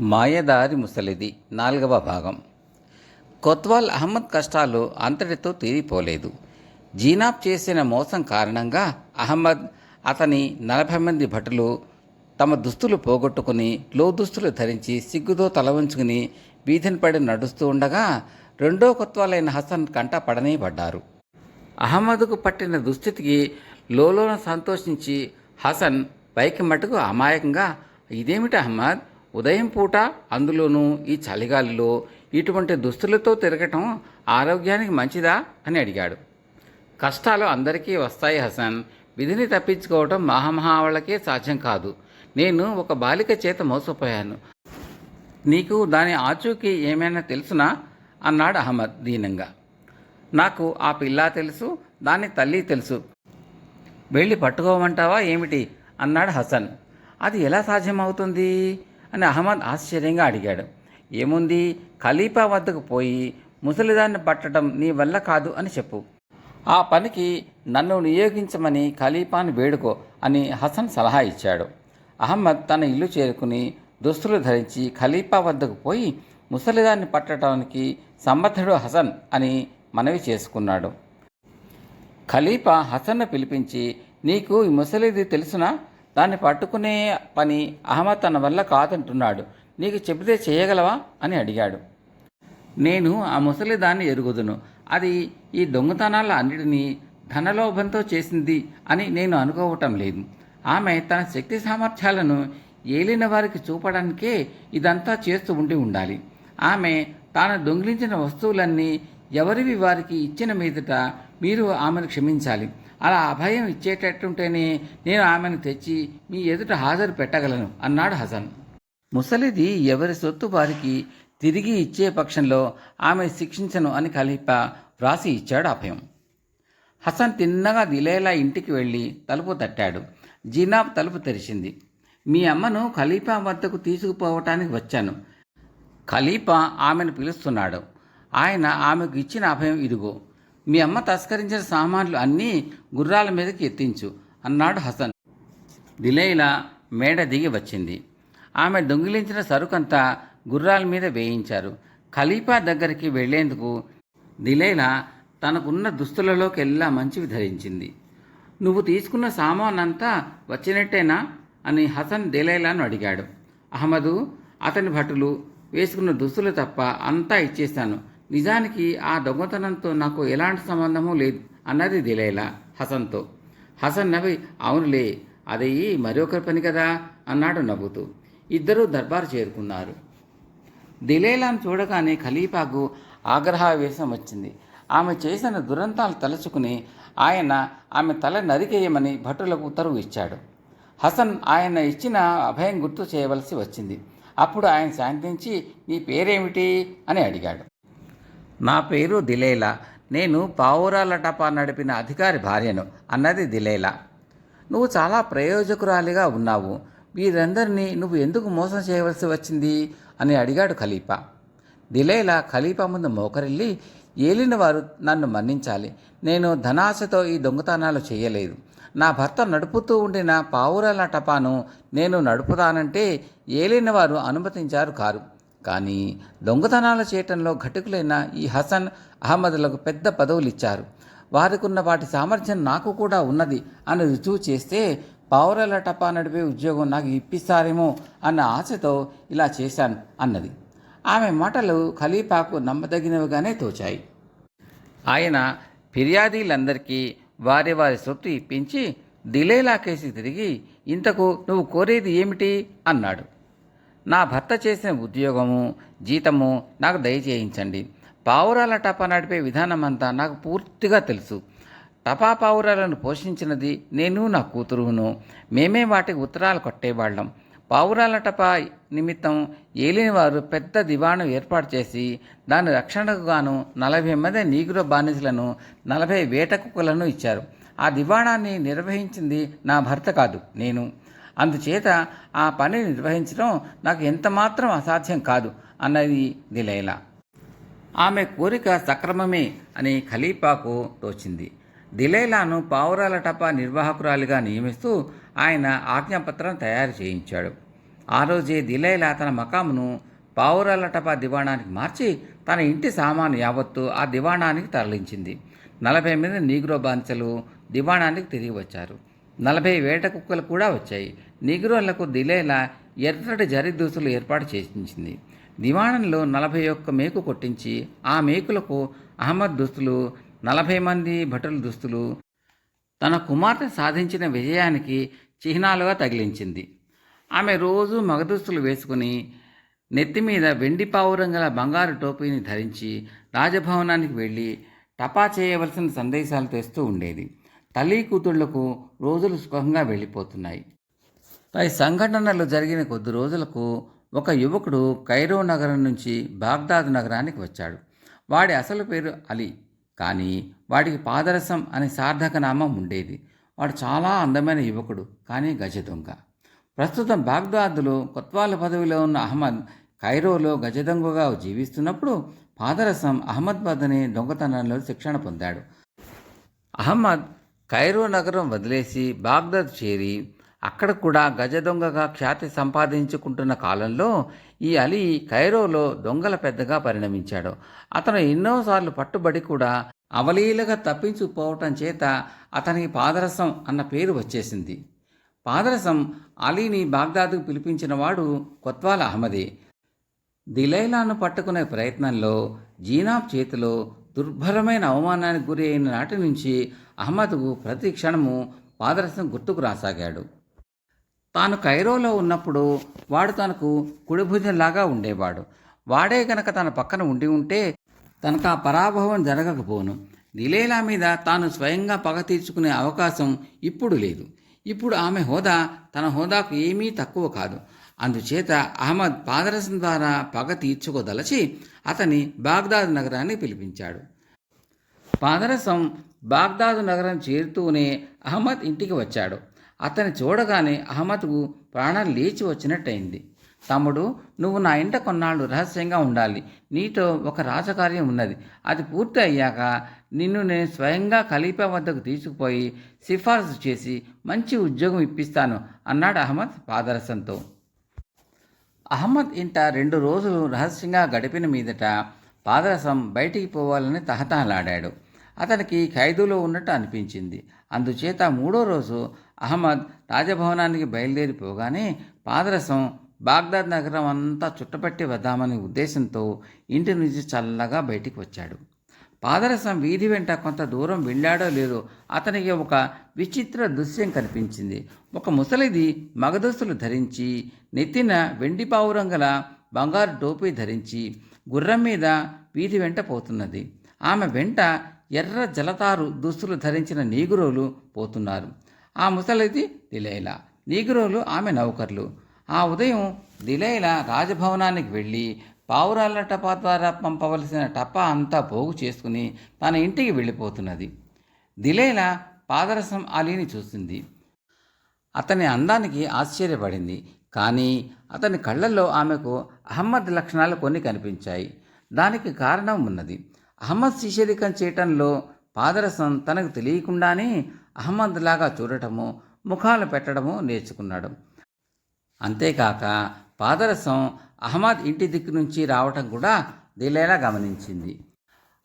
మాయదారి ముసలిది. నాలుగవ భాగం. కొత్వాల్ అహ్మద్ కష్టాలు అంతటితో తీరిపోలేదు. జీనాబ్ చేసిన మోసం కారణంగా అహ్మద్ అతని నలభై మంది భటులు తమ దుస్తులు పోగొట్టుకుని లో దుస్తులు ధరించి సిగ్గుతో తల ఉంచుకుని వీధిని పడి నడుస్తూ ఉండగా రెండో కొత్వాలైన హసన్ కంట పడనే పడ్డారు. అహ్మద్కు పట్టిన దుస్థితికి లోలోన సంతోషించి హసన్ పైకి మటుకు అమాయకంగా ఇదేమిటి అహ్మద్? ఉదయం పూట అందులోనూ ఈ చలిగాలిలో ఇటువంటి దుస్తులతో తిరగటం ఆరోగ్యానికి మంచిదా అని అడిగాడు. కష్టాలు అందరికీ వస్తాయి హసన్. విధిని తప్పించుకోవటం మహామహావాళ్ళకే సాధ్యం కాదు. నేను ఒక బాలిక చేత మోసపోయాను. నీకు దాని ఆచూకీ ఏమైనా తెలుసునా? అన్నాడు అహ్మద్ దీనంగా. నాకు ఆ పిల్ల తెలుసు దాని తల్లి తెలుసు. వెళ్ళి పట్టుకోమంటావా ఏమిటి? అన్నాడు హసన్. అది ఎలా సాధ్యమవుతుంది? అని అహ్మద్ ఆశ్చర్యంగా అడిగాడు. ఏముంది? ఖలీఫా వద్దకు పోయి ముసలిదాన్ని పట్టడం నీ వల్ల కాదు అని చెప్పు. ఆ పనికి నన్ను నియోగించమని ఖలీఫాను వేడుకో అని హసన్ సలహా ఇచ్చాడు. అహ్మద్ తన ఇల్లు చేరుకుని దుస్తులు ధరించి ఖలీఫా వద్దకు పోయి ముసలిదాన్ని పట్టడానికి సమర్థుడు హసన్ అని మనవి చేసుకున్నాడు. ఖలీఫా హసన్ను పిలిపించి నీకు ఈ ముసలిది తెలుసునా? దాన్ని పట్టుకునే పని అహ్మద్ తన వల్ల కాదంటున్నాడు. నీకు చెబితే చేయగలవా? అని అడిగాడు. నేను ఆ ముసలి దాన్ని ఎరుగుదును. అది ఈ దొంగతనాల అన్నిటినీ ధనలోభంతో చేసింది అని నేను అనుకోవటం లేదు. ఆమె తన శక్తి సామర్థ్యాలను ఏలిన వారికి చూపడానికే ఇదంతా చేస్తూ ఉండి ఉండాలి. ఆమె తాను దొంగిలించిన వస్తువులన్నీ ఎవరివి వారికి ఇచ్చిన మీదట మీరు ఆమెను క్షమించాలి. అలా అభయం ఇచ్చేటట్టుంటేనే నేను ఆమెను తెచ్చి మీ ఎదుట హాజరు పెట్టగలను అన్నాడు హసన్ ముసలిది ఎవరి సొత్తు వారికి తిరిగి ఇచ్చే పక్షంలో ఆమె శిక్షించను అని ఖలీఫా వ్రాసి ఇచ్చాడు అభయం. హసన్ తిన్నగా దిలేలా ఇంటికి వెళ్ళి తలుపు తట్టాడు. జీనాబ్ తలుపు తెరిచింది. మీ అమ్మను ఖలీఫా వద్దకు తీసుకుపోవటానికి వచ్చాను. ఖలీఫా ఆమెను పిలుస్తున్నాడు. ఆయన ఆమెకు ఇచ్చిన అభయం ఇదిగో మీ అమ్మ తస్కరించిన సామాన్లు అన్నీ గుర్రాల మీదకి ఎత్తించు అన్నాడు హసన్. దిలైలా మేడ దిగి వచ్చింది. ఆమె దొంగిలించిన సరుకంతా గుర్రాల మీద వేయించారు. ఖలీఫా దగ్గరికి వెళ్ళేందుకు దిలైలా తనకున్న దుస్తులలోకెల్లా మంచివి ధరించింది నువ్వు తీసుకున్న సామానంతా వచ్చినట్టేనా? అని హసన్ దిలైలాను అడిగాడు. అహ్మదు అతని భటులు వేసుకున్న దుస్తులు తప్ప అంతా ఇచ్చేశాను. నిజానికి ఆ దొంగతనంతో నాకు ఎలాంటి సంబంధము లేదు అన్నది దిలైలా హసన్తో. హసన్ నవ్వి అవునులే అది మరొకరి పని కదా అన్నాడు నవ్వుతూ. ఇద్దరూ దర్బారు చేరుకున్నారు. దిలేలాను చూడగానే ఖలీఫాకు ఆగ్రహావేశం వచ్చింది. ఆమె చేసిన దురంతాలు తలుచుకుని ఆయన ఆమె తల నరికేయమని భటులకు ఉత్తర్వు ఇచ్చాడు. హసన్ ఆయన ఇచ్చిన అభయం గుర్తు చేయవలసి వచ్చింది. అప్పుడు ఆయన శాంతించి నీ పేరేమిటి? అని అడిగాడు. నా పేరు దిలేలా. నేను పావురాల టపా నడిపిన అధికారి భార్యను అన్నది దిలేలా. నువ్వు చాలా ప్రయోజకురాలిగా ఉన్నావు. వీరందరినీ నువ్వు ఎందుకు మోసం చేయవలసి వచ్చింది? అని అడిగాడు ఖలీఫా. దిలేలా ఖలీఫా ముందు మోకరిల్లి ఏలిన వారు నన్ను మన్నించాలి. నేను ధనాశతో ఈ దొంగతనాలు చేయలేదు. నా భర్త నడుపుతూ ఉండిన పావురాల టపాను నేను నడుపుతానంటే ఏలిన వారు అనుమతించారు కారు. కానీ దొంగతనాలు చేయటంలో ఘటకులైన ఈ హసన్ అహ్మద్లకు పెద్ద పదవులు ఇచ్చారు వారికున్న వాటి సామర్థ్యం నాకు కూడా ఉన్నది అని రుజువు చేస్తే పావురాల టపా నడిపే ఉద్యోగం నాకు ఇప్పిస్తారేమో అన్న ఆశతో ఇలా చేశాను అన్నది. ఆమె మాటలు ఖలీఫాకు నమ్మదగినవిగానే తోచాయి. ఆయన ఫిర్యాదీలందరికీ వారి వారి సొత్తు ఇప్పించి దిలేలా కేసి తిరిగి ఇంతకు నువ్వు కోరేది ఏమిటి? అన్నాడు. నా భర్త చేసిన ఉద్యోగము జీతము నాకు దయచేయించండి. పావురాల టపా నడిపే విధానం అంతా నాకు పూర్తిగా తెలుసు. టపా పావురాలను పోషించినది నేను నా కూతురును మేమే వాటికి ఉత్తరాలు కొట్టేవాళ్ళం. పావురాల టపా నిమిత్తం ఏలినవారు పెద్ద దివాణం ఏర్పాటు చేసి దాని రక్షణకు గాను నలభై మంది నీగుర బానిసలను నలభై వేట కుక్కలను ఇచ్చారు. ఆ దివాణాన్ని నిర్వహించింది నా భర్త కాదు నేను. అందుచేత ఆ పని నిర్వహించడం నాకు ఎంతమాత్రం అసాధ్యం కాదు అన్నది దిలైలా ఆమె కోరిక సక్రమమే అని ఖలీఫాకు తోచింది. దిలైలాను పావురాల టపా నిర్వాహకురాలిగా నియమిస్తూ ఆయన ఆజ్ఞాపత్రం తయారు చేయించాడు. ఆ రోజే దిలైలా తన మకామును పావురాల టపా దివాణానికి మార్చి తన ఇంటి సామాను యావత్తు ఆ దివాణానికి తరలించింది. నలభై మీద నీగ్రో బాంచలు దివాణానికి తిరిగి వచ్చారు. నలభై వేట కుక్కలు కూడా వచ్చాయి. నిగ్రోళ్ళకు దిలేలా ఎర్రటి జరిదూసులు దుస్తులు ఏర్పాటు చేసింది. దివాణంలో నలభై ఒక్క మేకు కొట్టించి ఆ మేకులకు అహ్మద్ దుస్తులు నలభై మంది భటుల దుస్తులు తన కుమార్తె సాధించిన విజయానికి చిహ్నాలుగా తగిలించింది. ఆమె రోజు మగదుస్తులు వేసుకుని నెత్తి మీద వెండి పావురంగల బంగారు టోపీని ధరించి రాజభవనానికి వెళ్ళి టపా చేయవలసిన సందేశాలు తెస్తూ ఉండేది. తల్లి కూతుళ్ళకు రోజులు సుఖంగా వెళ్ళిపోతున్నాయి. పై సంఘటనలు జరిగిన కొద్ది రోజులకు ఒక యువకుడు కైరో నగరం నుంచి బాగ్దాద్ నగరానికి వచ్చాడు. వాడి అసలు పేరు అలీ. కానీ వాడికి పాదరసం అనే సార్థక నామం ఉండేది. వాడు చాలా అందమైన యువకుడు కానీ గజ దొంగ. ప్రస్తుతం బాగ్దాద్లో కొత్వాల పదవిలో ఉన్న అహ్మద్ కైరోలో గజదొంగగా జీవిస్తున్నప్పుడు పాదరసం అహ్మద్ అనే దొంగతనంలో శిక్షణ పొందాడు. అహ్మద్ కైరో నగరం వదిలేసి బాగ్దాద్ చేరి అక్కడ కూడా గజ దొంగగా ఖ్యాతి సంపాదించుకుంటున్న కాలంలో ఈ అలీ కైరోలో దొంగల పెద్దగా పరిణమించాడు. అతను ఎన్నోసార్లు పట్టుబడి కూడా అవలీలగా తప్పించుకుపోవటం చేత అతనికి పాదరసం అన్న పేరు వచ్చేసింది. పాదరసం అలీని బాగ్దాద్కు పిలిపించినవాడు కొత్వాల అహ్మదే. దిలైలాను పట్టుకునే ప్రయత్నంలో జీనాబ్ చేతిలో దుర్భరమైన అవమానానికి గురి అయిన నాటి నుంచి అహ్మద్కు ప్రతి క్షణము పాదరసం గుర్తుకు రాసాగాడు. తాను కైరోలో ఉన్నప్పుడు వాడు తనకు కుడిభుజంలాగా ఉండేవాడు. వాడే గనక తన పక్కన ఉండి ఉంటే తనకు ఆ పరాభవం జరగకపోను. దిలేలా మీద తాను స్వయంగా పగ తీర్చుకునే అవకాశం ఇప్పుడు లేదు. ఇప్పుడు ఆమె హోదా తన హోదాకు ఏమీ తక్కువ కాదు. అందుచేత అహ్మద్ పాదరసం ద్వారా పగ తీర్చుకోదలచి అతని బాగ్దాద్ నగరాన్ని పిలిపించాడు. పాదరసం బాగ్దాదు నగరం చేరుతూనే అహ్మద్ ఇంటికి వచ్చాడు. అతని చూడగానే అహ్మద్కు ప్రాణం లేచి వచ్చినట్టయింది. తమ్ముడు నువ్వు నా ఇంట కొన్నాళ్ళు రహస్యంగా ఉండాలి. నీతో ఒక రాజకార్యం ఉన్నది. అది పూర్తి అయ్యాక నిన్ను నేను స్వయంగా ఖలీఫా వద్దకు తీసుకుపోయి సిఫార్సు చేసి మంచి ఉద్యోగం ఇప్పిస్తాను అన్నాడు అహ్మద్ పాదరసంతో. అహ్మద్ ఇంట రెండు రోజులు రహస్యంగా గడిపిన మీదట పాదరసం బయటికి పోవాలని తహతహలాడాడు. అతనికి ఖైదులో ఉన్నట్టు అనిపించింది. అందుచేత మూడో రోజు అహ్మద్ రాజభవనానికి బయలుదేరిపోగానే పాదరసం బాగ్దాద్ నగరం అంతా చుట్టపట్టి వద్దామనే ఉద్దేశంతో ఇంటి నుంచి చల్లగా బయటికి వచ్చాడు. పాదరసం వీధి వెంట కొంత దూరం వెళ్ళాడో లేదో అతనికి ఒక విచిత్ర దృశ్యం కనిపించింది. ఒక ముసలిది మగదుస్తులు ధరించి నెత్తిన వెండి పావురం గల బంగారు టోపీ ధరించి గుర్రం మీద వీధి వెంట పోతున్నది. ఆమె వెంట ఎర్ర జలతారు దుస్తులు ధరించిన నీగురోలు పోతున్నారు. ఆ ముసలిది దిలైలా. నీగురోలు ఆమె నౌకర్లు. ఆ ఉదయం దిలైలా రాజభవనానికి వెళ్ళి పావురాల టపా ద్వారా పంపవలసిన టపా అంతా పోగు చేసుకుని తన ఇంటికి వెళ్ళిపోతున్నది. దిలైలా పాదరసం అలీని చూసింది. అతని అందానికి ఆశ్చర్యపడింది. కానీ అతని కళ్ళల్లో ఆమెకు అహమ్మద్ లక్షణాలు కొన్ని కనిపించాయి. దానికి కారణం ఉన్నది. అహ్మద్ శిష్యరికం చేయటంలో పాదరసం తనకు తెలియకుండానే అహ్మద్ లాగా చూడటము ముఖాలు పెట్టడము నేర్చుకున్నాడు. అంతేకాక పాదరసం అహ్మద్ ఇంటి దిక్కు నుంచి రావటం కూడా దిలేలా గమనించింది.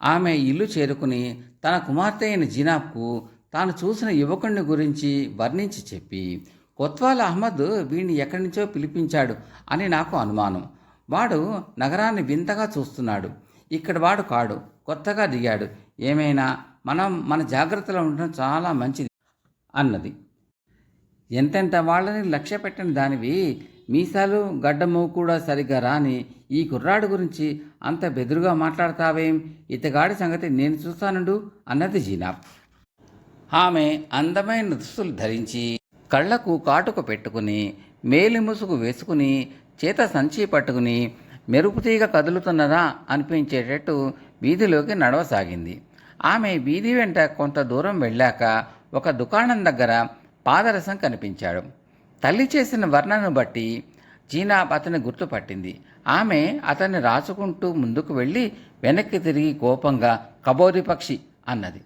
ఆమె ఇల్లు చేరుకుని తన కుమార్తె అయిన జినాబ్కు తాను చూసిన యువకుడిని గురించి వర్ణించి చెప్పి కొత్వాల్ అహ్మద్ వీడిని ఎక్కడి నుంచో పిలిపించాడు అని నాకు అనుమానం. వాడు నగరాన్ని వింతగా చూస్తున్నాడు. ఇక్కడ వాడు కాడు కొత్తగా దిగాడు. ఏమైనా మనం మన జాగ్రత్తలో ఉండడం చాలా మంచిది అన్నది. ఎంతెంత వాళ్ళని లక్ష్య పెట్టని దానివి మీసాలు గడ్డము కూడా సరిగ్గా రాని ఈ కుర్రాడు గురించి అంత బెదురుగా మాట్లాడతావేం? ఇతగాడి సంగతి నేను చూస్తానుండు అన్నది జీనాబ్ ఆమె అందమైన దుస్తులు ధరించి కళ్ళకు కాటుక పెట్టుకుని మేలి ముసుగు వేసుకుని చేత సంచి పట్టుకుని మెరుపుతీగ కదులుతున్నదా అనిపించేటట్టు వీధిలోకి నడవసాగింది. ఆమె వీధి వెంట కొంత దూరం వెళ్ళాక ఒక దుకాణం దగ్గర పాదరసం కనిపించాడు. తల్లి చేసిన వర్ణను బట్టి జీనాబ్ అతన్ని గుర్తుపట్టింది. ఆమె అతన్ని రాచుకుంటూ ముందుకు వెళ్ళి వెనక్కి తిరిగి కోపంగా కబోరి పక్షి అన్నది.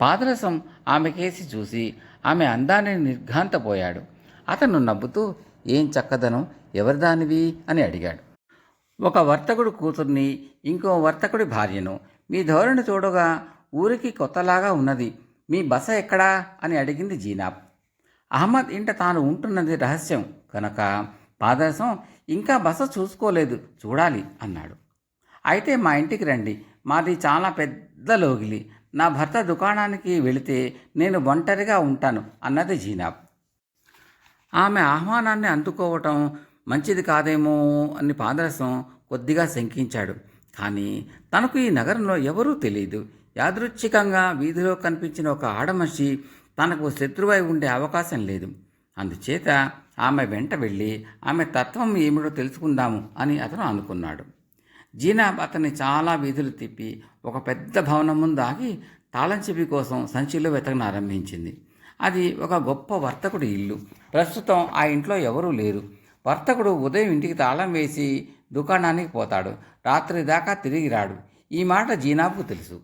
పాదరసం ఆమెకేసి చూసి ఆమె అందాన్ని నిర్ఘాంతపోయాడు. అతను నవ్వుతూ ఏం చక్కదనం ఎవరిదానివి? అని అడిగాడు. ఒక వర్తకుడు కూతుర్ని ఇంకో వర్తకుడి భార్యను. మీ ధోరణి చూడగా ఊరికి కొత్తలాగా ఉన్నది. మీ బస ఎక్కడా? అని అడిగింది జీనాబ్. అహ్మద్ ఇంట తాను ఉంటున్నది రహస్యం కనుక పాదరసం ఇంకా బస చూసుకోలేదు చూడాలి అన్నాడు. అయితే మా ఇంటికి రండి. మాది చాలా పెద్ద లోగిలి. నా భర్త దుకాణానికి వెళితే నేను ఒంటరిగా ఉంటాను అన్నది జీనాబ్. ఆమె ఆహ్వానాన్ని అందుకోవటం మంచిది కాదేమో అని పాదరసం కొద్దిగా శంకించాడు. కానీ తనకు ఈ నగరంలో ఎవరూ తెలియదు యాదృచ్ఛికంగా వీధిలో కనిపించిన ఒక ఆడమనిషి తనకు శత్రువై ఉండే అవకాశం లేదు. అందుచేత ఆమె వెంట వెళ్ళి ఆమె తత్వం ఏమిటో తెలుసుకుందాము అని అతను అనుకున్నాడు. జీనాబ్ అతన్ని చాలా వీధులు తిప్పి ఒక పెద్ద భవనం ముందు ఆగి తాళం చెవి కోసం సంచిలో వెతకను ఆరంభించింది. అది ఒక గొప్ప వర్తకుడి ఇల్లు. ప్రస్తుతం ఆ ఇంట్లో ఎవరూ లేరు. వర్తకుడు ఉదయం ఇంటికి తాళం వేసి దుకాణానికి పోతాడు. రాత్రి దాకా తిరిగి రాడు. ఈ మాట జీనాబ్కు తెలుసు.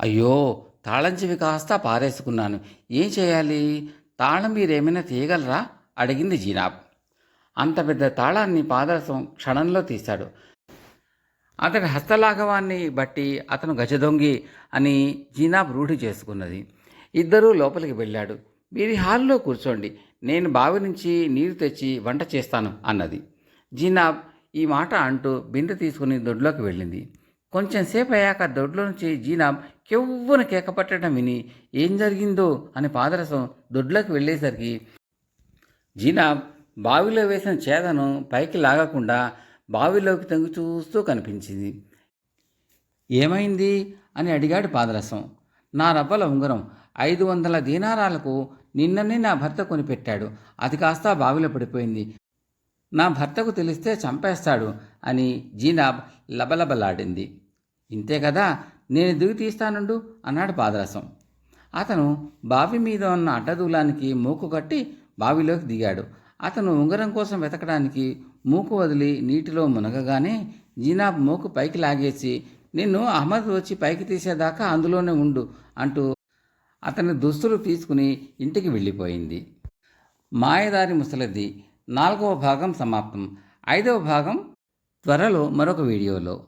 అయ్యో తాళం చెవి కాస్త పారేసుకున్నాను. ఏం చేయాలి? తాళం మీరేమైనా తీయగలరా? అడిగింది జీనాబ్. అంత పెద్ద తాళాన్ని పాదరసం క్షణంలో తీశాడు. అతడి హస్తలాఘవాన్ని బట్టి అతను గజదొంగి అని జీనాబ్ రూఢి చేసుకున్నది. ఇద్దరూ లోపలికి వెళ్ళాడు. మీరు హాల్లో కూర్చోండి. నేను బావి నుంచి నీరు తెచ్చి వంట చేస్తాను అన్నది. జీనాబ్ ఈ మాట అంటూ బిందె తీసుకుని దొడ్లోకి వెళ్ళింది. కొంచెం సేపు అయ్యాక దొడ్లో నుంచి జీనాబ్ కెవ్వున కేకపట్టడం విని ఏం జరిగిందో అని పాదరసం దొడ్లోకి వెళ్ళేసరికి జీనాబ్ బావిలో వేసిన చేదను పైకి లాగకుండా బావిలోకి తొంగి చూస్తూ కనిపించింది. ఏమైంది? అని అడిగాడు పాదరసం. నా రవ్వల ఉంగరం ఐదు వందల దీనారాలకు నిన్ననే నా భర్త కొనిపెట్టాడు. అది కాస్త బావిలో పడిపోయింది. నా భర్తకు తెలిస్తే చంపేస్తాడు అని జీనాబ్ లబలబలాడింది. ఇంతే కదా? నేను దిగి తీస్తానుండు? అన్నాడు పాదరసం. అతను బావి మీద ఉన్న అడ్డదూలానికి మూకు కట్టి బావిలోకి దిగాడు. అతను ఉంగరం కోసం వెతకడానికి మూకు వదిలి నీటిలో మునగగానే జీనాబ్ మూకు పైకి లాగేసి నిన్ను అహ్మద్ వచ్చి పైకి తీసేదాకా అందులోనే ఉండు అంటూ అతని దుస్తులు తీసుకుని ఇంటికి వెళ్ళిపోయింది. మాయదారి ముసలిది నాలుగవ భాగం సమాప్తం. ఐదవ భాగం త్వరలో మరొక వీడియోలో.